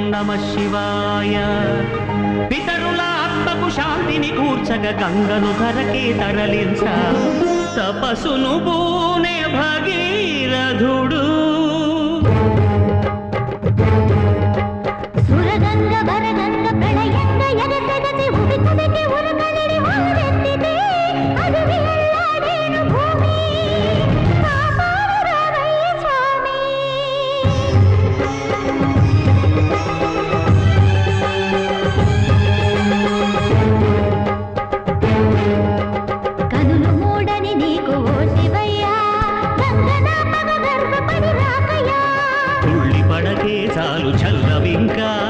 నమ శివాయ. పితరుల ఆత్మకు శాంతిని కూర్చగ గంగను ధరకే తరలించ. తపసును పూనే తుళ్ళి పడకే చాలు చల్లవింకా.